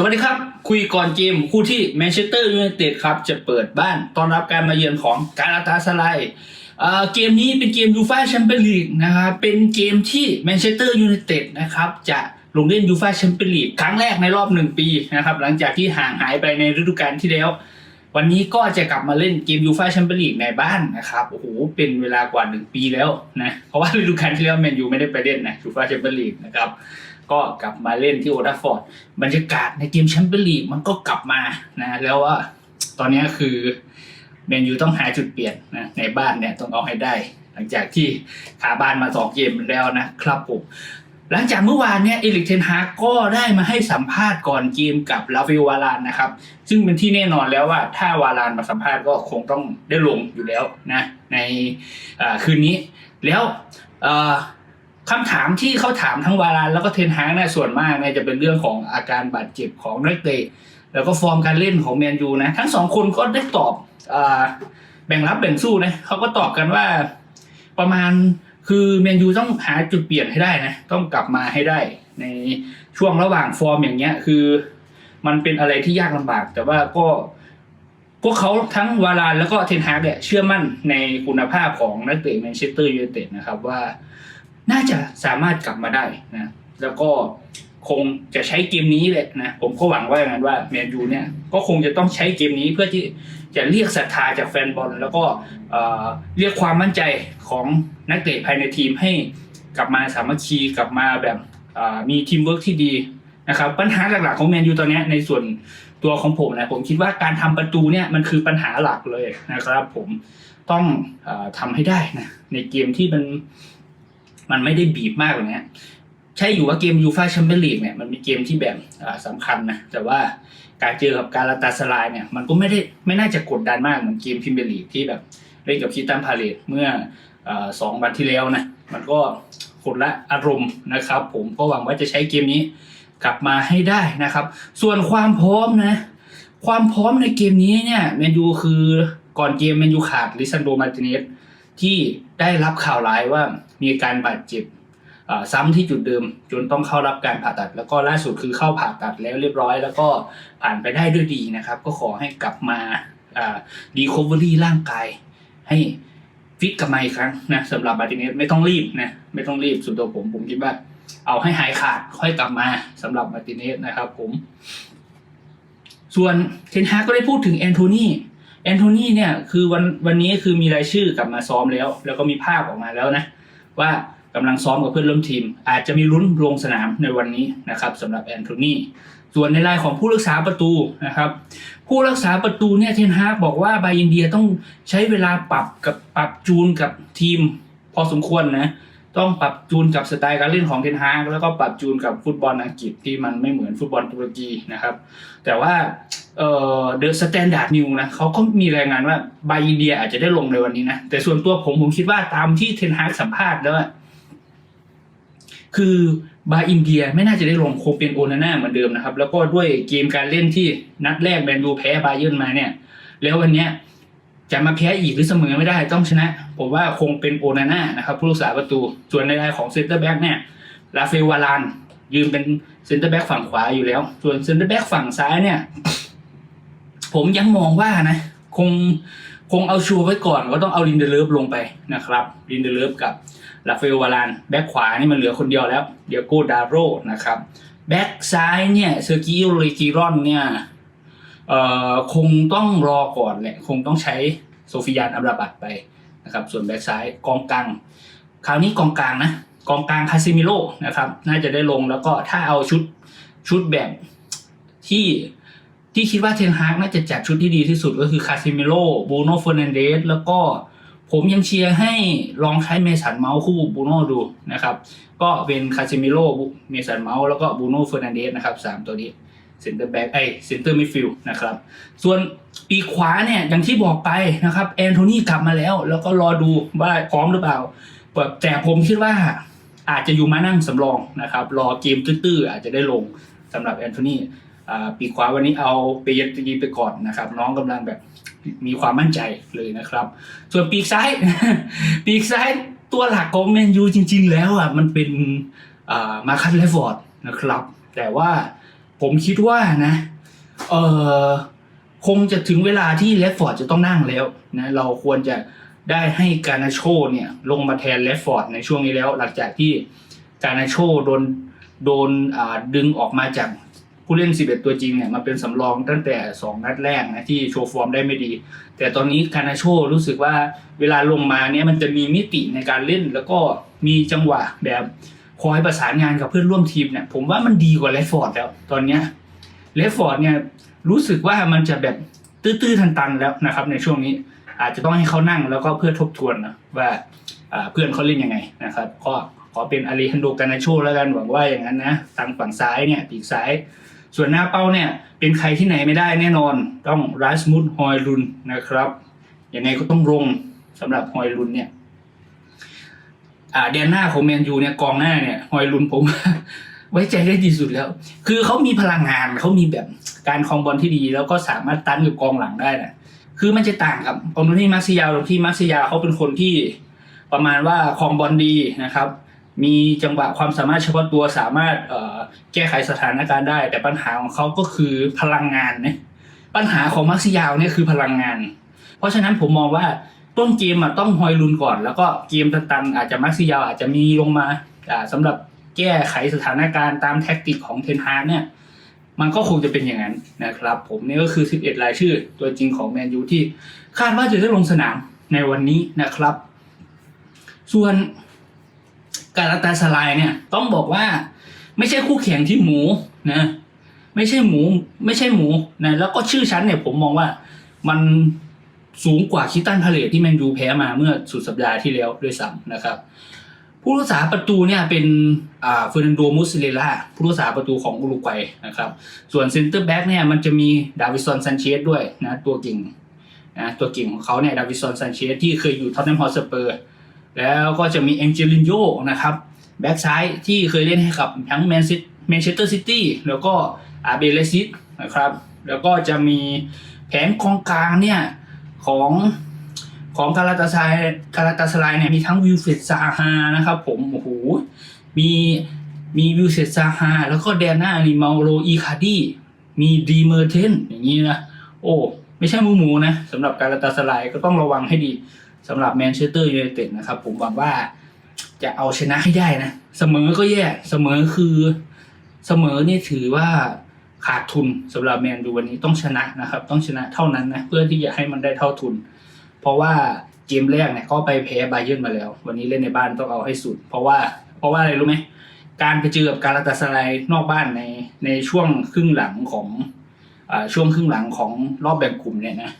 สวัสดีครับ คุยก่อนเกมคู่ที่แมนเชสเตอร์ยูไนเต็ดครับ จะเปิดบ้านต้อนรับการมาเยือนของการาตาสไลเกมนี้เป็นเกมยูฟ่าแชมเปี้ยนลีกนะครับเป็นเกมที่แมนเชสเตอร์ยูไนเต็ดนะครับจะลงเล่นยูฟ่าแชมเปี้ยนลีกครั้งแรกในรอบหนึ่งปีนะครับหลังจากที่ห่างหายไปในฤดูกาลที่แล้ว วันนี้ก็จะกลับมาเล่นเกมยูฟ่าแชมเปี้ยนลีกในบ้านนะครับโอ้โหเป็นเวลากว่าหนึ่งปีแล้วนะเพราะว่าฤดูกาลที่แล้วแมนยูไม่ได้ไปเล่นนะยูฟ่าแชมเปี้ยนลีกนะครับ ก็กลับมาเล่นที่โอทัฟฟอร์ดบรรยากาศในเกมแชมเปี้ยนลีกมันก็กลับมานะแล้วว่าตอนนี้คือแมนยูต้องหาจุดเปลี่ยนนะในบ้านเนี่ยต้องเอาให้ได้ หลังจากที่ขาบ้านมาสองเกมแล้วนะครับผมหลังจากเมื่อวานเนี่ยเอลิกเทนฮาก็ได้มาให้สัมภาษณ์ก่อนเกมกับลาฟิวาลานนะครับ ซึ่งเป็นที่แน่นอนแล้วว่าถ้าวาลานมาสัมภาษณ์ก็คงต้องได้ลงอยู่แล้วนะในคืนนี้แล้ว คำถามที่เขาถามทั้งวาลานแล้วก็เทนฮากเนี่ยส่วนมากเนี่ยจะเป็นเรื่องของอาการบาดเจ็บของนักเตะแล้วก็ฟอร์มการเล่นของแมนยูนะทั้งสองคนก็ได้ตอบอแบ่งรับแบ่งสู้นะเขาก็ตอบกันว่าประมาณคือแมนยูต้องหาจุดเปลี่ยนให้ได้นะต้องกลับมาให้ได้ ในช่วงระหว่างฟอร์มอย่างเงี้ยคือ มันเป็นอะไรที่ยากลำบาก แต่ว่าก็พวกเขาทั้งวาลานแล้วก็เทนฮากเนี่ยเชื่อมั่นในคุณภาพของนักเตะแมนเชสเตอร์ยูไนเต็ดนะครับว่า น่าจะสามารถกลับมาได้นะ แล้วก็คงจะใช้เกมนี้แหละนะผมก็หวังว่าอย่างนั้นว่าแมนยูเนี่ยก็คงจะต้องใช้เกมนี้เพื่อที่จะเรียกศรัทธาจากแฟนบอล แล้วก็เเรียกความมั่นใจของนักเตะภายในทีมให้กลับมาสามัคคีกลับมาแบบมีทีมเวิร์กที่ดีนะครับปัญหาหลักๆของแมนยูตอนนี้ในส่วนตัวของผมนะผมคิดว่าการทำประตูเนี่ยมันคือปัญหาหลักเลยนะครับ ผมต้องออทำให้ได้นะในเกมที่มัน มันไม่ได้บีบมากอย่างเงี้ใช่อยู่ว่าเกมยูฟาแชมเปี้ยนลีกเนี่ยมันเป็นเกมที่แบบอ่าสำคัญนะแต่ว่าการเจอกับการาตาสลายเนี่ยมันก็ไม่ได้ไม่น่าจะกดดันมากเหมือนเกมพรีเมียร์ลีกที่แบบเล่นกับคีตันพาเลตเมื่อสองวันที่แล้วนะมันก็คนละอารมณ์นะครับ ผมก็หวังว่าจะใช้เกมนี้กลับมาให้ได้นะครับ ส่วนความพร้อมนะ ความพร้อมในเกมนี้เนี่ยแมนยูคือก่อนเกมแมนยูขาดลิซันโดมาติเนสที่ได้รับข่าวร้ายว่า มีการบาดเจ็บซ้ำที่จุดเดิมจนต้องเข้ารับการผ่าตัด แล้วก็ล่าสุดคือเข้าผ่าตัดแล้วเรียบร้อย แล้วก็ผ่านไปได้ด้วยดีนะครับ ก็ขอให้กลับมาดีคอเวอรี่ร่างกาย ให้ฟิตกลับมาอีกครั้งนะสำหรับมาร์ติเนสไม่ต้องรีบนะไม่ต้องรีบส่วนตัวผมผมคิดว่า เอาให้หายขาดค่อยกลับมาสำหรับมาร์ติเนสนะครับผม ส่วนเทนฮาก็ได้พูดถึงแอนโทนีแอนโทนีเนี่ยคือวันวันนี้คือมีรายชื่อกลับมาซ้อมแล้ว แล้วก็มีภาพออกมาแล้วนะ ว่ากำลังซ้อมกับเพื่อนร่วมทีม อาจจะมีลุ้นลงสนามในวันนี้นะครับสำหรับแอนโทนีส่วนในรายของผู้รักษาประตูนะครับผู้รักษาประตูเนี่ยเทนฮากบอกว่าบายินเดียต้องใช้เวลาปรับกับปรับจูนกับทีม พอสมควรนะ ต้องปรับจูนกับสไตล์การเล่นของเทนฮากแล้วก็ปรับจูนกับฟุตบอลอังกฤษที่มันไม่เหมือนฟุตบอลตุรกีนะครับ แต่ว่าเดอะสแตนดาร์ดนิวนะเขาก็มีรายงานว่าบายินเดียอาจจะได้ลงในวันนี้นะแต่ส่วนตัวผมผมคิดว่าตามที่เทนฮากสัมภาษณ์แล้วคือบาอินเดียไม่น่าจะได้ลงคงเป็นโอนาน่าเหมือนเดิมนะครับ แล้วก็ด้วยเกมการเล่นที่นัดแรกแมนยูแพ้บาเยิร์นมาเนี่ย แล้ววันเนี้ย จะมาแพ้อีกหรือเสมอไม่ได้ต้องชนะ ผมว่าคงเป็นโอนาน่านะครับผู้รักษาประตู ส่วนในรายของเซนเตอร์แบ็กเนี่ยลาเฟวาลาน ยืนเป็นเซนเตอร์แบ็กฝั่งขวาอยู่แล้ว ส่วนเซนเตอร์แบ็กฝั่งซ้ายเนี่ย ผมยังมองว่านะ คงคงเอาชัวร์ไว้ก่อนก็ต้องเอาลินเดเลฟลงไปนะครับลินเดเลฟกับลาเฟวาลานแบ็กขวานี่มันเหลือคนเดียวแล้ว เดียโกดาโรนะครับแบ็กซ้ายเนี่ยเซอร์กิโอเลกิรอนเนี่ย เอ่อคงต้องรอก่อนแหละคงต้องใช้โซฟิยานอัมราบัตไปนะครับส่วนแบ็กซ้ายกองกลางคราวนี้กองกลางนะกองกลางคาซิมิโลนะครับน่าจะได้ลงแล้วก็ถ้าเอาชุดชุดแบบที่ที่คิดว่าเทนฮากน่าจะจัดชุดที่ดีที่สุดก็คือคาซิมิโลบูโน่เฟอร์นันเดสแล้วก็ผมยังเชียร์ให้ลองใช้เมสันเมาส์คู่บูโน่ดูนะครับ ก็เป็นคาซิมิโลเมสันเมาส์แล้วก็บูโน่เฟอร์นันเดสนะครับสามตัวนี้ เซนเตอร์แบ็กไอเซนเตอร์มิดฟิลด์นะครับ ส่วนปีขวาเนี่ยอย่างที่บอกไปนะครับแอนโทนีกลับมาแล้ว แล้วก็รอดูว่าพร้อมหรือเปล่าแบบแต่ผมคิดว่าอาจจะอยู่มานั่งสำรองนะครับ รอเกมตื้อๆอาจจะได้ลงสำหรับแอนโทนีปีขวาวันนี้เอาเปยนตีไปก่อนนะครับ น้องกำลังแบบมีความมั่นใจเลยนะครับ ส่วนปีกซ้าย ปีกซ้ายตัวหลักของแมนยูจริง ๆ แล้วอะมันเป็นมาคัสเลฟอร์ดนะครับ แต่ว่า ผมคิดว่านะเออคงจะถึงเวลาที่เลฟฟอร์ดจะต้องนั่งแล้วนะเราควรจะได้ให้การนาโชเนี่ยลงมาแทนเลฟฟอร์ดในช่วงนี้แล้ว หลังจากที่การนาโชโดนโดนดึงออกมาจากผู้เล่น 11 ตัวจริงเนี่ยมาเป็นสำรองตั้งแต่ 2 นัดแรกนะที่โชว์ฟอร์มได้ไม่ดี แต่ตอนนี้การนาโชรู้สึกว่าเวลาลงมาเนี่ยมันจะมีมิติในการเล่นแล้วก็มีจังหวะแบบ คอยประสานงานกับเพื่อนร่วมทีมเนี่ยผมว่ามันดีกว่าเลฟฟอร์ดแล้วตอนเนี้ยเลฟฟอร์ดเนี่ยรู้สึกว่ามันจะแบบตื้อๆทันๆแล้วนะครับ ในช่วงนี้อาจจะต้องให้เขานั่งแล้วก็เพื่อทบทวนนะว่าเพื่อนเขาเล่นยังไงนะครับก็ขอเป็นอาริฮันโดกานาโชแล้วกันหวังว่าอย่างนั้นนะทางฝั่งซ้ายเนี่ยปีกซ้าย ส่วนหน้าเป้าเนี่ยเป็นใครที่ไหนไม่ได้แน่นอนต้องรัสมุดฮอยลุนนะครับยังไงก็ต้องลงสำหรับฮอยลุนเนี่ย อ่าแดนหน้าของแมนยูเนี่ยกองหน้าเนี่ยฮอยลุนผม ไว้ใจได้ดีสุดแล้ว คือเขามีพลังงานเขามีแบบการครองบอลที่ดี แล้วก็สามารถตันกับกองหลังได้นะคือมันจะต่างกับองนุที่มาซิยาตรงที่มาซิยาเขาเป็นคนที่ประมาณว่าครองบอลดีนะครับ มีจังหวะความสามารถเฉพาะตัวสามารถแก้ไขสถานการณ์ได้ แต่ปัญหาของเขาก็คือพลังงานเนะปัญหาของมาซิยาเนี่ยคือพลังงาน เพราะฉะนั้นผมมองว่า ต้นเกมอะต้องฮอยลุนก่อน แล้วก็เกมตันๆอาจจะมาร์ซิยาอาจจะมีลงมาอ่าสำหรับแก้ไขสถานการณ์ตามแท็กติกของเทนฮากเนี่ย มันก็คงจะเป็นอย่างนั้นนะครับ ผมนี่ก็คือ 11 รายชื่อ ตัวจริงของแมนยูที่คาดว่าจะได้ลงสนามในวันนี้นะครับ ส่วนการาตาสลายเนี่ยต้องบอกว่าไม่ใช่คู่แข่งที่หมูนะไม่ใช่หมูไม่ใช่หมูนะแล้วก็ชื่อชั้นเนี่ยผมมองว่ามัน สูงกว่าคิตันพาเลตที่แมนยูแพ้มาเมื่อสุดสัปดาห์ที่แล้วด้วยซ้ำนะครับ ผู้รักษาประตูเนี่ยเป็นเฟอร์นันโดมุสเลล่าผู้รักษาประตูของอุรุกวัยนะครับ ส่วนเซนเตอร์แบ็กเนี่ยมันจะมีดาวิสันซันเชสด้วยนะตัวเก่งนะตัวเก่งของเขาเนี่ยดาวิสันซันเชสที่เคยอยู่ท็อตแนมฮอตสเปอร์แล้วก็จะมีเองเจลินโยนะครับแบ็กซ้ายที่เคยเล่นให้กับทั้งแมนซิตแมนเชสเตอร์ซิตี้แล้วก็อาเบเลซิตนะครับ แล้วก็จะมีแผนกองกลางเนี่ย ของของคาราตาไซคาราตาสไลเนี่ยมีทั้งวิลเฟรดซาฮานะครับผมโอ้โหมีมีวิลเฟรดซาฮาแล้วก็แดนหน้านี่มาโรอีคาดีมีดีเมอร์เทนอย่างนี้นะโอ้ไม่ใช่มูมูนะสำหรับการาตาสไลก็ต้องระวังให้ดีสำหรับแมนเชสเตอร์ยูไนเต็ดนะครับผมหวังว่าจะเอาชนะให้ได้นะ เสมอก็แย่เสมอคือเสมอนี่ถือว่า ขาดทุนสำหรับแมนดูวันนี้ต้องชนะนะครับ ต้องชนะเท่านั้นนะเพื่อที่จะให้มันได้เท่าทุน เพราะว่าเกมแรกเนี่ยก็ไปแพ้ไบาเยิร์นมาแล้ว วันนี้เล่นในบ้านต้องเอาให้สุด เพราะว่าเพราะว่าอะไรรู้ไหมการไปเจอกับการาตาสไลายนอกบ้านในในช่วงครึ่งหลังของอช่วงครึ่งหลังของรอบแบ่งกลุ่มเนี่ยนะ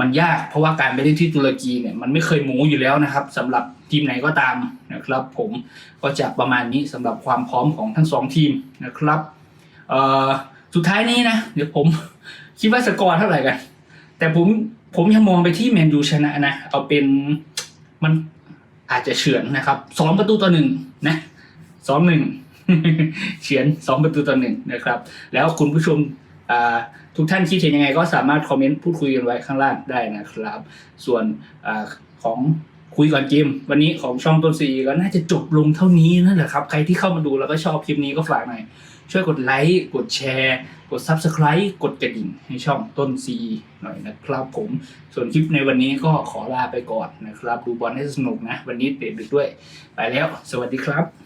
มันยากเพราะว่าการไปเล่นที่ตุรกีเนี่ยมันไม่เคยหมูอยู่แล้วนะครับสำหรับทีมไหนก็ตามนะครับ ผมก็จะประมาณนี้สำหรับความพร้อมของทั้งสองทีมนะครับเอ่อ สุดท้ายนี้นะเดี๋ยวผมคิดว่าสกอร์เท่าไหร่กัน แต่ผมผมยังมองไปที่แมนยูชนะนะเอาเป็นมันอาจจะเฉือนนะครับสองประตูต่อหนึ่งนะสองหนึ่งเฉือนสองประตูต่อหนึ่งนะครับ แล้วคุณผู้ชมทุกท่านคิดเห็นยังไงก็สามารถคอมเมนต์พูดคุยกันไว้ข้างล่างได้นะครับ ส่วนอของคุยก่อนเกมวันนี้ของช่องต้นซีก็น่าจะจบลงเท่านี้นั่นแหละครับ ใครที่เข้ามาดูแล้วก็ชอบคลิปนี้ก็ฝากหน่อย ช่วยกดไลค์กดแชร์กด Subscribe กดกระดิ่งให้ช่องต้นซีหน่อยนะครับผม ส่วนคลิปในวันนี้ก็ขอลาไปก่อนนะครับ ดูบอลให้สนุกนะ วันนี้เตะดึกด้วย ไปแล้ว สวัสดีครับ